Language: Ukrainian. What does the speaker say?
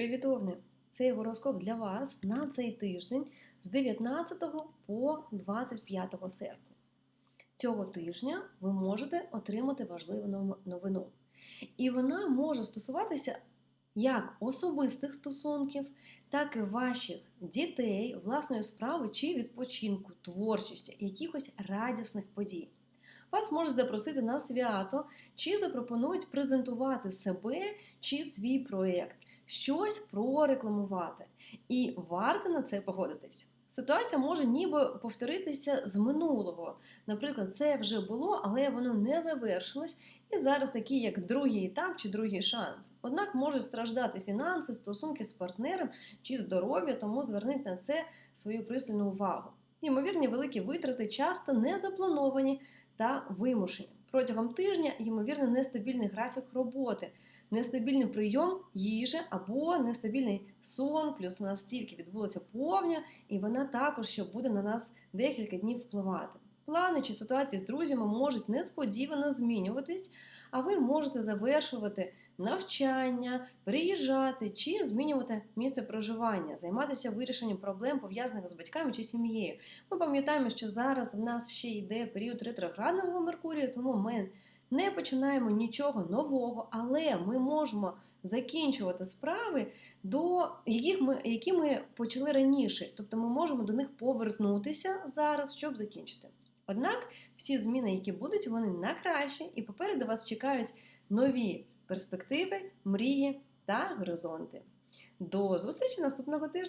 Привіт, Овни! Цей гороскоп для вас на цей тиждень з 19 по 25 серпня. Цього тижня ви можете отримати важливу новину. І вона може стосуватися як особистих стосунків, так і ваших дітей, власної справи чи відпочинку, творчості, якихось радісних подій. Вас можуть запросити на свято, чи запропонують презентувати себе чи свій проєкт, щось прорекламувати. І варто на це погодитись. Ситуація може ніби повторитися з минулого. Наприклад, це вже було, але воно не завершилось, і зараз такий як другий етап чи другий шанс. Однак можуть страждати фінанси, стосунки з партнером чи здоров'я, тому зверніть на це свою пристальну увагу. Ймовірні великі витрати часто не заплановані та вимушені. Протягом тижня ймовірно нестабільний графік роботи, нестабільний прийом їжі або нестабільний сон, плюс у нас тільки відбулася повня, і вона також ще буде на нас декілька днів впливати. Плани чи ситуації з друзями можуть несподівано змінюватись, а ви можете завершувати навчання, переїжджати чи змінювати місце проживання, займатися вирішенням проблем пов'язаних з батьками чи сім'єю. Ми пам'ятаємо, що зараз в нас ще йде період ретроградного Меркурію, тому ми не починаємо нічого нового, але ми можемо закінчувати справи, до яких ми, які ми почали раніше. Тобто ми можемо до них повернутися зараз, щоб закінчити. Однак всі зміни, які будуть, вони на краще, і попереду вас чекають нові перспективи, мрії та горизонти. До зустрічі наступного тижня!